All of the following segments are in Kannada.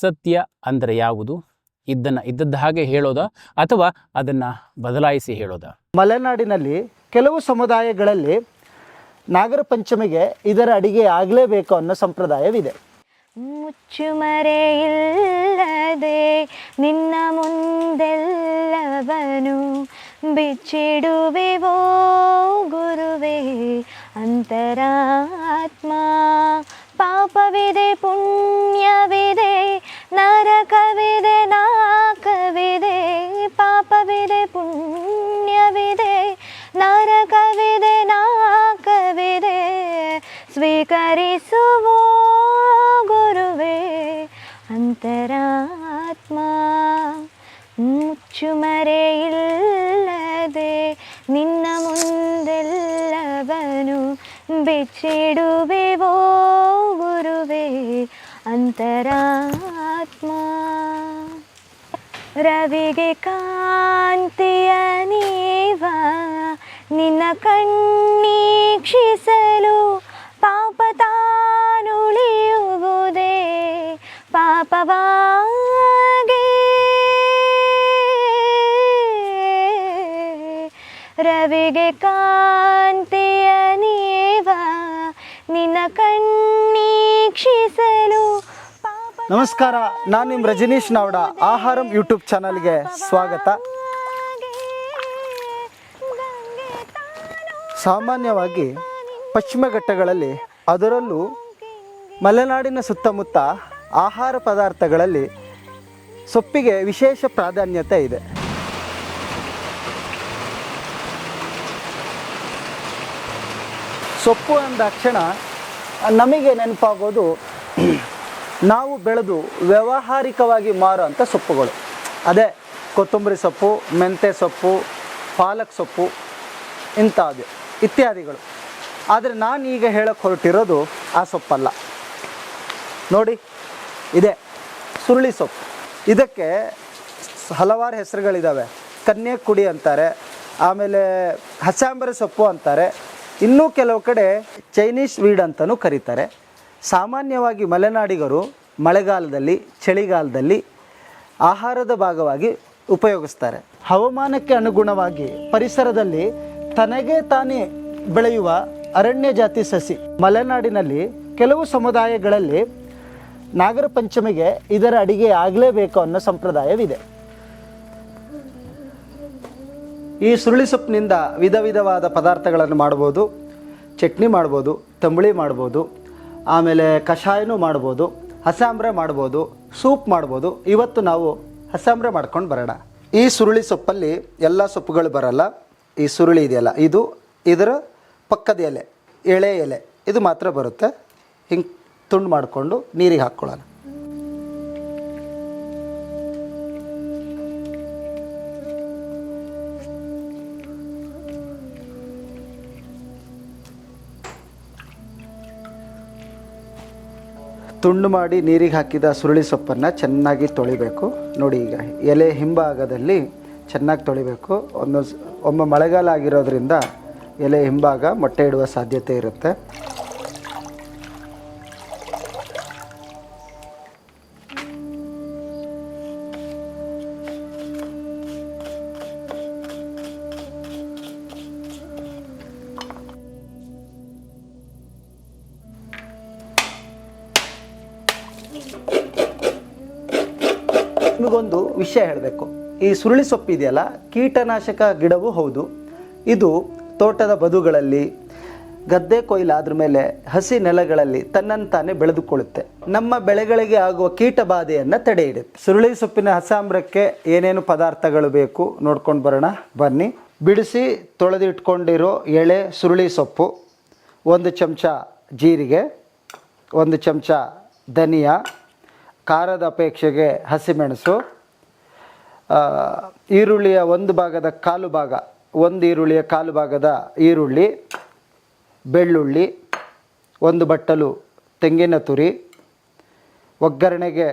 ಸತ್ಯ ಅಂದರೆ ಯಾವುದು? ಇದ್ದನ್ನು ಇದ್ದದ್ದು ಹಾಗೆ ಹೇಳೋದ? ಅಥವಾ ಅದನ್ನು ಬದಲಾಯಿಸಿ ಹೇಳೋದ? ಮಲೆನಾಡಿನಲ್ಲಿ ಕೆಲವು ಸಮುದಾಯಗಳಲ್ಲಿ ನಾಗರ ಪಂಚಮಿಗೆ ಇದರ ಅಡಿಗೆ ಆಗಲೇಬೇಕು ಅನ್ನೋ ಸಂಪ್ರದಾಯವಿದೆ. ಮುಚ್ಚುಮರೆಯಿಲ್ಲದೆ ನಿನ್ನ ಮುಂದೆಲ್ಲವನು ಬಿಚ್ಚಿಡುವೆವೋ ಗುರುವೇ ಅಂತರಾತ್ಮ ಪಾಪವಿದೆ ಪುಣ್ಯವಿದೆ ನರಕವಿದೆ ನಾಕವಿದೆ ಪಾಪವಿದೆ ಪುಣ್ಯವಿದೆ ನರಕವಿದೆ ನಾಕವಿದೆ ಸ್ವೀಕರಿಸುವೋ ಗುರುವೇ ಅಂತರಾತ್ಮ ಮುಚ್ಚುಮರೆಯಿಲ್ಲದೆ ನಿನ್ನ ಮುಂದೆಲ್ಲವನು ಬಿಚ್ಚಿಡುವೆವೋ ಗುರುವೇ ಅಂತರಾತ್ಮ ರವಿಗೆ ಕಾಂತಿಯ ನೀವ ನಿನ್ನ ಕಣ್ಣೀಕ್ಷಿಸಲು ಪಾಪ ತಾನುಳಿಯುವುದೇ ಪಾಪವಾಗಿ. ರವಿಗೆ ಕಾಂತಿಯ ನೀವ ನಿನ್ನ ಕಣ್ಣೀಕ್ಷಿಸಲು ನಮಸ್ಕಾರ, ನಾನು ನಿಮ್ಮ ರಜನೀಶ್ ನಾವ್ಡ, ಆಹಾರಂ ಯೂಟ್ಯೂಬ್ ಚಾನಲ್ಗೆ ಸ್ವಾಗತ. ಸಾಮಾನ್ಯವಾಗಿ ಪಶ್ಚಿಮ ಘಟ್ಟಗಳಲ್ಲಿ, ಅದರಲ್ಲೂ ಮಲೆನಾಡಿನ ಸುತ್ತಮುತ್ತ ಆಹಾರ ಪದಾರ್ಥಗಳಲ್ಲಿ ಸೊಪ್ಪಿಗೆ ವಿಶೇಷ ಪ್ರಾಧಾನ್ಯತೆ ಇದೆ. ಸೊಪ್ಪು ಅಂದಾಕ್ಷಣ ನಮಗೆ ನೆನಪಾಗೋದು ನಾವು ಬೆಳೆದು ವ್ಯಾವಹಾರಿಕವಾಗಿ ಮಾರುವಂಥ ಸೊಪ್ಪುಗಳು. ಅದೇ ಕೊತ್ತಂಬರಿ ಸೊಪ್ಪು ಮೆಂತ್ಯ ಸೊಪ್ಪು, ಪಾಲಕ್ ಸೊಪ್ಪು ಇಂಥದ್ದು ಇತ್ಯಾದಿಗಳು. ಆದರೆ ನಾನು ಈಗ ಹೇಳಕ್ಕೆ ಹೊರಟಿರೋದು ಆ ಸೊಪ್ಪಲ್ಲ. ನೋಡಿ, ಇದೆ ಸುರುಳಿ ಸೊಪ್ಪು. ಇದಕ್ಕೆ ಹಲವಾರು ಹೆಸರುಗಳಿದ್ದಾವೆ ಕನ್ಯಾಕುಡಿ ಅಂತಾರೆ, ಆಮೇಲೆ ಹಸಾಂಬರಿ ಸೊಪ್ಪು ಅಂತಾರೆ, ಇನ್ನೂ ಕೆಲವು ಕಡೆ ಚೈನೀಸ್ ವೀಡ್ ಅಂತಲೂ ಕರೀತಾರೆ. ಸಾಮಾನ್ಯವಾಗಿ ಮಲೆನಾಡಿಗರು ಮಳೆಗಾಲದಲ್ಲಿ, ಚಳಿಗಾಲದಲ್ಲಿ ಆಹಾರದ ಭಾಗವಾಗಿ ಉಪಯೋಗಿಸ್ತಾರೆ. ಹವಾಮಾನಕ್ಕೆ ಅನುಗುಣವಾಗಿ ಪರಿಸರದಲ್ಲಿ ತನಗೆ ತಾನೇ ಬೆಳೆಯುವ ಅರಣ್ಯ ಜಾತಿ ಸಸಿ. ಮಲೆನಾಡಿನಲ್ಲಿ ಕೆಲವು ಸಮುದಾಯಗಳಲ್ಲಿ ನಾಗರ ಪಂಚಮಿಗೆ ಇದರ ಅಡಿಗೆ ಆಗಲೇಬೇಕು ಅನ್ನೋ ಸಂಪ್ರದಾಯವಿದೆ. ಈ ಸುರುಳಿ ಸೊಪ್ಪಿನಿಂದ ವಿಧ ವಿಧವಾದ ಪದಾರ್ಥಗಳನ್ನು ಮಾಡ್ಬೋದು, ಚಟ್ನಿ ಮಾಡ್ಬೋದು, ತಂಬುಳಿ ಮಾಡ್ಬೋದು ಆಮೇಲೆ ಕಷಾಯನೂ ಮಾಡ್ಬೋದು, ಹಸಾಂಬ್ರೆ ಮಾಡ್ಬೋದು, ಸೂಪ್ ಮಾಡ್ಬೋದು. ಇವತ್ತು ನಾವು ಹಸಾಂಬ್ರೆ ಮಾಡ್ಕೊಂಡು ಬರೋಣ. ಈ ಸುರುಳಿ ಸೊಪ್ಪಲ್ಲಿ ಎಲ್ಲ ಸೊಪ್ಪುಗಳು ಬರಲ್ಲ. ಈ ಸುರುಳಿ ಇದೆಯಲ್ಲ, ಇದು ಇದರ ಪಕ್ಕದ ಎಲೆ, ಎಳೆ ಎಲೆ, ಇದು ಮಾತ್ರ ಬರುತ್ತೆ. ಹಿಂಗೆ ತುಂಡು ಮಾಡಿಕೊಂಡು ನೀರಿಗೆ ಹಾಕ್ಕೊಳ್ಳೋಣ. ತುಂಡು ಮಾಡಿ ನೀರಿಗೆ ಹಾಕಿದ ಸುರುಳಿ ಸೊಪ್ಪನ್ನು ಚೆನ್ನಾಗಿ ತೊಳಿಬೇಕು. ನೋಡಿ ಈಗ ಎಲೆ ಹಿಂಭಾಗದಲ್ಲಿ ಚೆನ್ನಾಗಿ ತೊಳಿಬೇಕು. ಒಂದು ಒಮ್ಮೆ ಮಳೆಗಾಲ ಆಗಿರೋದ್ರಿಂದ ಎಲೆ ಹಿಂಭಾಗ ಮೊಟ್ಟೆ ಇಡುವ ಸಾಧ್ಯತೆ ಇರುತ್ತೆ. ನಿಮಗೊಂದು ವಿಷಯ ಹೇಳಬೇಕು. ಈ ಸುರುಳಿ ಸೊಪ್ಪು ಇದೆಯಲ್ಲ, ಕೀಟನಾಶಕ ಗಿಡವೂ ಹೌದು. ಇದು ತೋಟದ ಬದುಗಳಲ್ಲಿ, ಗದ್ದೆ ಕೊಯ್ಲು ಆದ್ರ ಮೇಲೆ ಹಸಿ ನೆಲಗಳಲ್ಲಿ ತನ್ನಂತಾನೆ ಬೆಳೆದುಕೊಳ್ಳುತ್ತೆ. ನಮ್ಮ ಬೆಳೆಗಳಿಗೆ ಆಗುವ ಕೀಟ ಬಾಧೆಯನ್ನು ತಡೆ ಸುರುಳಿ ಸೊಪ್ಪಿನ ಹಸಾಂಬ್ರಕ್ಕೆ ಏನೇನು ಪದಾರ್ಥಗಳು ಬೇಕು ನೋಡ್ಕೊಂಡು ಬರೋಣ. ಬನ್ನಿ. ಬಿಡಿಸಿ ತೊಳೆದಿಟ್ಕೊಂಡಿರೋ ಎಳೆ ಸುರುಳಿ ಸೊಪ್ಪು, ಒಂದು ಚಮಚ ಜೀರಿಗೆ, ಒಂದು ಚಮಚ ಧನಿಯಾ ಖಾರದ ಅಪೇಕ್ಷೆಗೆ ಹಸಿಮೆಣಸು ಈರುಳ್ಳಿಯ ಒಂದು ಭಾಗದ ಕಾಲು ಭಾಗ, ಒಂದು ಈರುಳ್ಳಿಯ ಕಾಲು ಭಾಗದ ಈರುಳ್ಳಿ, ಬೆಳ್ಳುಳ್ಳಿ, ಒಂದು ಬಟ್ಟಲು ತೆಂಗಿನ ತುರಿ, ಒಗ್ಗರಣೆಗೆ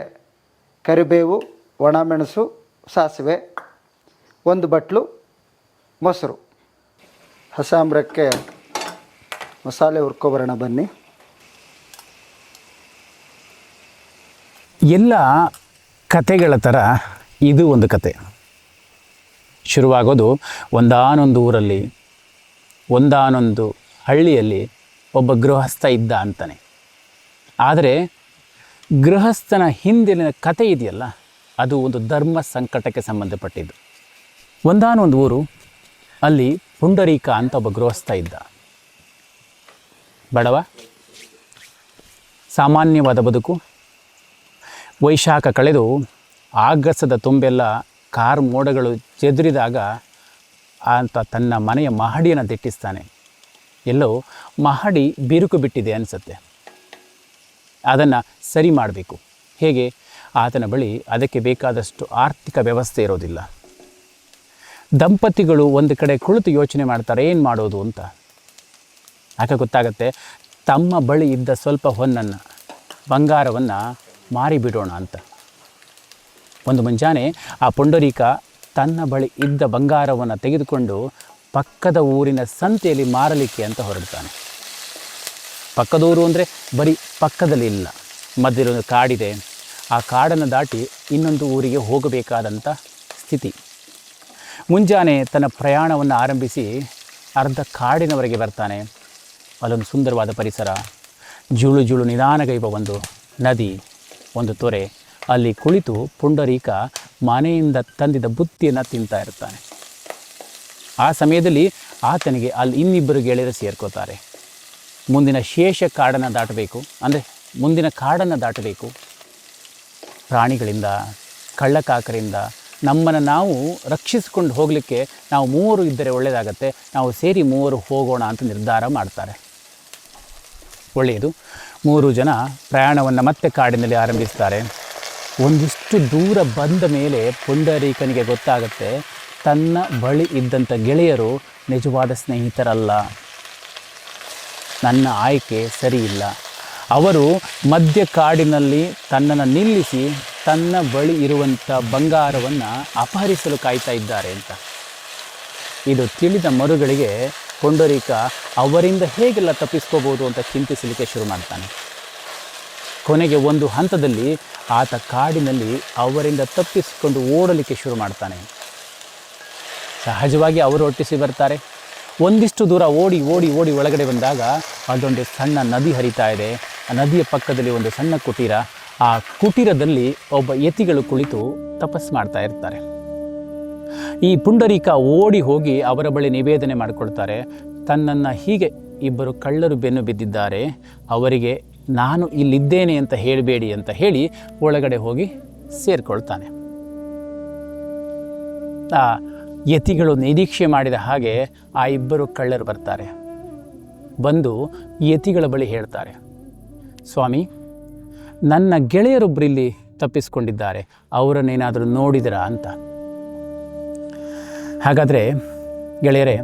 ಕರಿಬೇವು, ಒಣಮೆಣಸು, ಸಾಸಿವೆ, ಒಂದು ಬಟ್ಲು, ಮೊಸರು. ಹಸಾಂಬ್ರಕ್ಕೆ ಮಸಾಲೆ ಹುರ್ಕೊಬರೋಣ ಬನ್ನಿ. ಎಲ್ಲ ಕತೆಗಳ ಥರ ಇದು ಒಂದು ಕತೆ. ಶುರುವಾಗೋದು ಒಂದಾನೊಂದು ಊರಲ್ಲಿ, ಒಂದಾನೊಂದು ಹಳ್ಳಿಯಲ್ಲಿ ಒಬ್ಬ ಗೃಹಸ್ಥ ಇದ್ದ ಅಂತಾನೆ. ಆದರೆ ಗೃಹಸ್ಥನ ಹಿಂದಿನ ಕತೆ ಇದೆಯಲ್ಲ, ಅದು ಒಂದು ಧರ್ಮ ಸಂಕಟಕ್ಕೆ ಸಂಬಂಧಪಟ್ಟಿದ್ದು. ಒಂದಾನೊಂದು ಊರು, ಅಲ್ಲಿ ಪುಂಡರೀಕ ಅಂತ ಒಬ್ಬ ಗೃಹಸ್ಥ ಇದ್ದ. ಬಡವ, ಸಾಮಾನ್ಯವಾದ ಬದುಕು ವೈಶಾಖ ಕಳೆದು ಆಗಸದ ತುಂಬೆಲ್ಲ ಕಾರ್ ಮೋಡಗಳು ಚೆದುರಿದಾಗ ಅಂತ ತನ್ನ ಮನೆಯ ಮಹಡಿಯನ್ನು ದಿಟ್ಟಿಸ್ತಾನೆ. ಎಲ್ಲೋ ಮಹಡಿ ಬಿರುಕು ಬಿಟ್ಟಿದೆ ಅನಿಸುತ್ತೆ. ಅದನ್ನು ಸರಿ ಮಾಡಬೇಕು. ಹೇಗೆ? ಆತನ ಬಳಿ ಅದಕ್ಕೆ ಬೇಕಾದಷ್ಟು ಆರ್ಥಿಕ ವ್ಯವಸ್ಥೆ ಇರೋದಿಲ್ಲ. ದಂಪತಿಗಳು ಒಂದು ಕಡೆ ಕುಳಿತು ಯೋಚನೆ ಮಾಡ್ತಾರೆ, ಏನು ಮಾಡೋದು ಅಂತ. ಯಾಕೆ ಗೊತ್ತಾಗತ್ತೆ, ತಮ್ಮ ಬಳಿ ಇದ್ದ ಸ್ವಲ್ಪ ಹೊನ್ನನ್ನು, ಬಂಗಾರವನ್ನು ಮಾರಿಬಿಡೋಣ ಅಂತ. ಒಂದು ಮುಂಜಾನೆ ಆ ಪುಂಡರೀಕ ತನ್ನ ಬಳಿ ಇದ್ದ ಬಂಗಾರವನ್ನು ತೆಗೆದುಕೊಂಡು ಪಕ್ಕದ ಊರಿನ ಸಂತೆಯಲ್ಲಿ ಮಾರಲಿಕ್ಕೆ ಅಂತ ಹೊರಡ್ತಾನೆ. ಪಕ್ಕದ ಊರು ಅಂದರೆ ಬರೀ ಪಕ್ಕದಲ್ಲಿ ಇಲ್ಲ, ಮಧ್ಯದಲ್ಲಿ ಕಾಡಿದೆ. ಆ ಕಾಡನ್ನು ದಾಟಿ ಇನ್ನೊಂದು ಊರಿಗೆ ಹೋಗಬೇಕಾದಂಥ ಸ್ಥಿತಿ. ಮುಂಜಾನೆ ತನ್ನ ಪ್ರಯಾಣವನ್ನು ಆರಂಭಿಸಿ ಅರ್ಧ ಕಾಡಿನವರೆಗೆ ಬರ್ತಾನೆ. ಅಲ್ಲೊಂದು ಸುಂದರವಾದ ಪರಿಸರ, ಜುಳು ಜುಳು ನಿಧಾನಗೈವ ಒಂದು ನದಿ. ಒಂದು ತೊರೆ ಅಲ್ಲಿ ಕುಳಿತು ಪುಂಡರೀಕ ಮನೆಯಿಂದ ತಂದಿದ ಬುತ್ತಿಯನ್ನು ತಿಂತಾ ಇರ್ತಾನೆ. ಆ ಸಮಯದಲ್ಲಿ ಆತನಿಗೆ ಅಲ್ಲಿ ಇನ್ನಿಬ್ಬರು ಗೆಳೆಯರು ಸೇರ್ಕೋತಾರೆ. ಮುಂದಿನ ಶೇಷ ಕಾಡನ್ನು ದಾಟಬೇಕು. ಅಂದರೆ ಮುಂದಿನ ಕಾಡನ್ನು ದಾಟಬೇಕು. ಪ್ರಾಣಿಗಳಿಂದ, ಕಳ್ಳಕಾಕರಿಂದ ನಮ್ಮನ್ನು ನಾವು ರಕ್ಷಿಸಿಕೊಂಡು ಹೋಗಲಿಕ್ಕೆ ನಾವು ಮೂವರು ಇದ್ದರೆ ಒಳ್ಳೆಯದಾಗತ್ತೆ ನಾವು ಸೇರಿ ಮೂವರು ಹೋಗೋಣ ಅಂತ ನಿರ್ಧಾರ ಮಾಡ್ತಾರೆ. ಒಳ್ಳೆಯದು. ಮೂರು ಜನ ಪ್ರಯಾಣವನ್ನು ಮತ್ತೆ ಕಾಡಿನಲ್ಲಿ ಆರಂಭಿಸ್ತಾರೆ. ಒಂದಿಷ್ಟು ದೂರ ಬಂದ ಮೇಲೆ ಪುಂಡರೀಕನಿಗೆ ಗೊತ್ತಾಗುತ್ತೆ, ತನ್ನ ಬಳಿ ಇದ್ದಂಥ ಗೆಳೆಯರು ನಿಜವಾದ ಸ್ನೇಹಿತರಲ್ಲ. ನನ್ನ ಆಯ್ಕೆ ಸರಿಯಿಲ್ಲ. ಅವರು ಮಧ್ಯ ಕಾಡಿನಲ್ಲಿ ತನ್ನನ್ನು ನಿಲ್ಲಿಸಿ ತನ್ನ ಬಳಿ ಇರುವಂಥ ಬಂಗಾರವನ್ನು ಅಪಹರಿಸಲು ಕಾಯ್ತಾ ಇದ್ದಾರೆ ಅಂತ. ಇದು ತಿಳಿದ ಮರುಗಳಿಗೆ ಪುಂಡರೀಕ ಅವರಿಂದ ಹೇಗೆಲ್ಲ ತಪ್ಪಿಸ್ಕೋಬೋದು ಅಂತ ಚಿಂತಿಸಲಿಕ್ಕೆ ಶುರು ಮಾಡ್ತಾನೆ. ಕೊನೆಗೆ ಒಂದು ಹಂತದಲ್ಲಿ ಆತ ಕಾಡಿನಲ್ಲಿ ಅವರಿಂದ ತಪ್ಪಿಸಿಕೊಂಡು ಓಡಲಿಕ್ಕೆ ಶುರು ಮಾಡ್ತಾನೆ. ಸಹಜವಾಗಿ ಅವರು ಒಟ್ಟಿಸಿ ಬರ್ತಾರೆ. ಒಂದಿಷ್ಟು ದೂರ ಓಡಿ ಓಡಿ ಓಡಿ ಒಳಗಡೆ ಬಂದಾಗ ಅದೊಂದು ಸಣ್ಣ ನದಿ ಹರಿತಾ ಇದೆ. ಆ ನದಿಯ ಪಕ್ಕದಲ್ಲಿ ಒಂದು ಸಣ್ಣ ಕುಟೀರ. ಆ ಕುಟೀರದಲ್ಲಿ ಒಬ್ಬ ಯತಿಗಳು ಕುಳಿತು ತಪಸ್ ಮಾಡ್ತಾ ಇರ್ತಾರೆ. ಈ ಪುಂಡರೀಕ ಓಡಿ ಹೋಗಿ ಅವರ ಬಳಿ ನಿವೇದನೆ ಮಾಡಿಕೊಳ್ತಾರೆ ತನ್ನನ್ನು ಹೀಗೆ ಇಬ್ಬರು ಕಳ್ಳರು ಬೆನ್ನು ಬಿದ್ದಿದ್ದಾರೆ. ಅವರಿಗೆ ನಾನು ಇಲ್ಲಿದ್ದೇನೆ ಅಂತ ಹೇಳಬೇಡಿ ಅಂತ ಹೇಳಿ ಒಳಗಡೆ ಹೋಗಿ ಸೇರಿಕೊಳ್ತಾನೆ. ಆ ಯತಿಗಳು ನಿರೀಕ್ಷೆ ಮಾಡಿದ ಹಾಗೆ ಆ ಇಬ್ಬರು ಕಳ್ಳರು ಬರ್ತಾರೆ. ಬಂದು ಯತಿಗಳ ಬಳಿ ಹೇಳ್ತಾರೆ, ಸ್ವಾಮಿ, ನನ್ನ ಗೆಳೆಯರೊಬ್ಬರು ಇಲ್ಲಿ ತಪ್ಪಿಸ್ಕೊಂಡಿದ್ದಾರೆ. ಅವರನ್ನೇನಾದರೂ ನೋಡಿದಿರಾ ಅಂತ? ಹಾಗಾದರೆ ಗೆಳೆಯರೇ,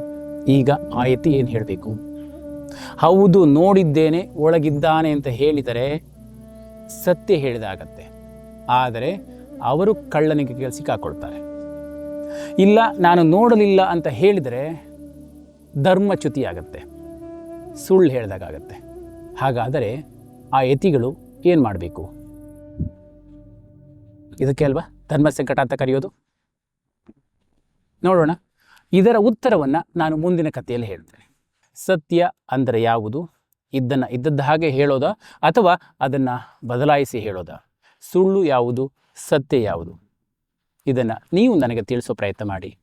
ಈಗ ಆಯತಿ ಯತಿ ಏನು ಹೇಳಬೇಕು? ಹೌದು, ನೋಡಿದ್ದೇನೆ, ಒಳಗಿದ್ದಾನೆ ಅಂತ ಹೇಳಿದರೆ ಸತ್ಯ ಹೇಳಿದಾಗತ್ತೆ. ಆದರೆ ಅವರು ಕಳ್ಳನಿಗೆ ಸಿಕ್ಕಾಕೊಳ್ತಾರೆ. ಇಲ್ಲ, ನಾನು ನೋಡಲಿಲ್ಲ ಅಂತ ಹೇಳಿದರೆ ಧರ್ಮಚ್ಯುತಿಯಾಗತ್ತೆ. ಸುಳ್ಳು ಹೇಳಿದಾಗತ್ತೆ ಹಾಗಾದರೆ ಆ ಯತಿಗಳು ಏನು ಮಾಡಬೇಕು? ಇದಕ್ಕೆ ಅಲ್ವಾ? ಧರ್ಮ ಸಂಕಟ ಅಂತ ಕರೆಯೋದು? ನೋಡೋಣ. ಇದರ ಉತ್ತರವನ್ನು ನಾನು ಮುಂದಿನ ಕಥೆಯಲ್ಲಿ ಹೇಳ್ತೇನೆ. ಸತ್ಯ ಅಂದರೆ ಯಾವುದು? ಇದ್ದನ್ನು ಇದ್ದದ್ದ ಹಾಗೆ ಹೇಳೋದಾ? ಅಥವಾ ಅದನ್ನು ಬದಲಾಯಿಸಿ ಹೇಳೋದಾ? ಸುಳ್ಳು ಯಾವುದು? ಸತ್ಯ ಯಾವುದು? ಇದನ್ನು ನೀವು ನನಗೆ ತಿಳಿಸೋ ಪ್ರಯತ್ನ ಮಾಡಿ.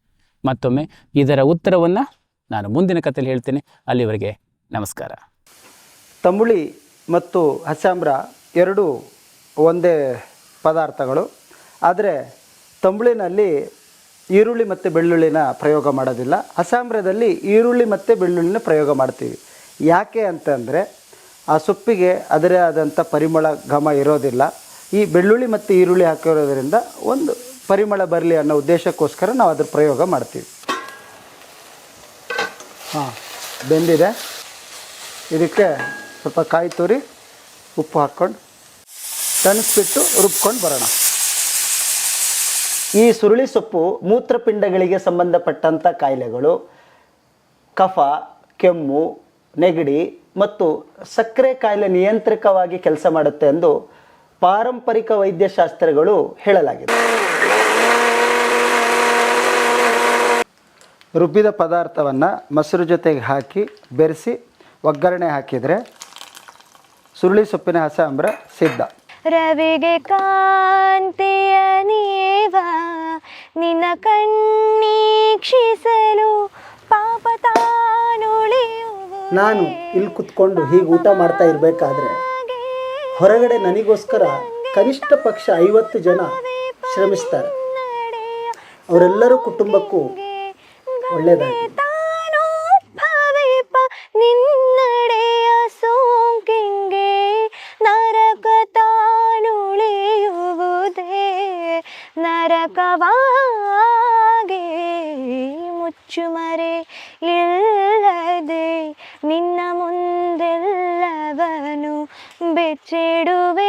ಮತ್ತೊಮ್ಮೆ ಇದರ ಉತ್ತರವನ್ನು ನಾನು ಮುಂದಿನ ಕಥೆಯಲ್ಲಿ ಹೇಳ್ತೇನೆ. ಅಲ್ಲಿವರೆಗೆ ನಮಸ್ಕಾರ. ತಂಬುಳಿ ಮತ್ತು ಹಸಾಂಬ್ರ ಎರಡೂ ಒಂದೇ ಪದಾರ್ಥಗಳು. ಆದರೆ ತಂಬುಳಿನಲ್ಲಿ ಈರುಳ್ಳಿ ಮತ್ತು ಬೆಳ್ಳುಳ್ಳಿನ ಪ್ರಯೋಗ ಮಾಡೋದಿಲ್ಲ. ಅಸಾಂಬ್ರದಲ್ಲಿ ಈರುಳ್ಳಿ ಮತ್ತು ಬೆಳ್ಳುಳ್ಳಿನ ಪ್ರಯೋಗ ಮಾಡ್ತೀವಿ. ಯಾಕೆ ಅಂತಂದರೆ ಆ ಸೊಪ್ಪಿಗೆ ಅದರೇ ಆದಂಥ ಪರಿಮಳ ಘಮ ಇರೋದಿಲ್ಲ. ಈ ಬೆಳ್ಳುಳ್ಳಿ ಮತ್ತು ಈರುಳ್ಳಿ ಹಾಕಿರೋದ್ರಿಂದ ಒಂದು ಪರಿಮಳ ಬರಲಿ ಅನ್ನೋ ಉದ್ದೇಶಕ್ಕೋಸ್ಕರ ನಾವು ಅದ್ರ ಪ್ರಯೋಗ ಮಾಡ್ತೀವಿ. ಹಾಂ, ಬೆಂದಿದೆ. ಇದಕ್ಕೆ ಸ್ವಲ್ಪ ಕಾಯಿ ತುರಿ, ಉಪ್ಪು ಹಾಕ್ಕೊಂಡು ತಣಿಸ್ಬಿಟ್ಟು ರುಬ್ಕೊಂಡು ಬರೋಣ. ಈ ಸುರುಳಿ ಸೊಪ್ಪು ಮೂತ್ರಪಿಂಡಗಳಿಗೆ ಸಂಬಂಧಪಟ್ಟಂಥ ಕಾಯಿಲೆಗಳು, ಕಫ, ಕೆಮ್ಮು, ನೆಗಡಿ ಮತ್ತು ಸಕ್ಕರೆ ಕಾಯಿಲೆ ನಿಯಂತ್ರಕವಾಗಿ ಕೆಲಸ ಮಾಡುತ್ತೆ ಎಂದು ಪಾರಂಪರಿಕ ವೈದ್ಯಶಾಸ್ತ್ರಗಳು ಹೇಳಲಾಗಿದೆ. ರುಬ್ಬಿದ ಪದಾರ್ಥವನ್ನು ಮೊಸರು ಜೊತೆಗೆ ಹಾಕಿ ಬೆರೆಸಿ ಒಗ್ಗರಣೆ ಹಾಕಿದರೆ ಸುರುಳಿ ಸೊಪ್ಪಿನ ಹಸಾಂಬ್ರ ಸಿದ್ಧ. ರವಿಗೆ ಕಾಂತಿಯ ನೀವ? ನಿನ್ನ ಕಣ್ಣೀಕ್ಷಿಸಲು ಪಾಪ ನಾನು ಇಲ್ಲಿ ಕುತ್ಕೊಂಡು ಹೀಗೆ ಊಟ ಮಾಡ್ತಾ ಇರಬೇಕಾದ್ರೆ ಹೊರಗಡೆ ನನಗೋಸ್ಕರ ಕನಿಷ್ಠ ಪಕ್ಷ ಐವತ್ತು ಜನ ಶ್ರಮಿಸ್ತಾರೆ. ಅವರೆಲ್ಲರೂ ಕುಟುಂಬಕ್ಕೂ ಒಳ್ಳೆಯದಾಗಿ ನರಕವಾಗೆ ಮುಚ್ಚುಮರೆ ಇಲ್ಲದೆ ನಿನ್ನ ಮುಂದೆಲ್ಲವನು ಬೆಚ್ಚಿಡುವೆವೋ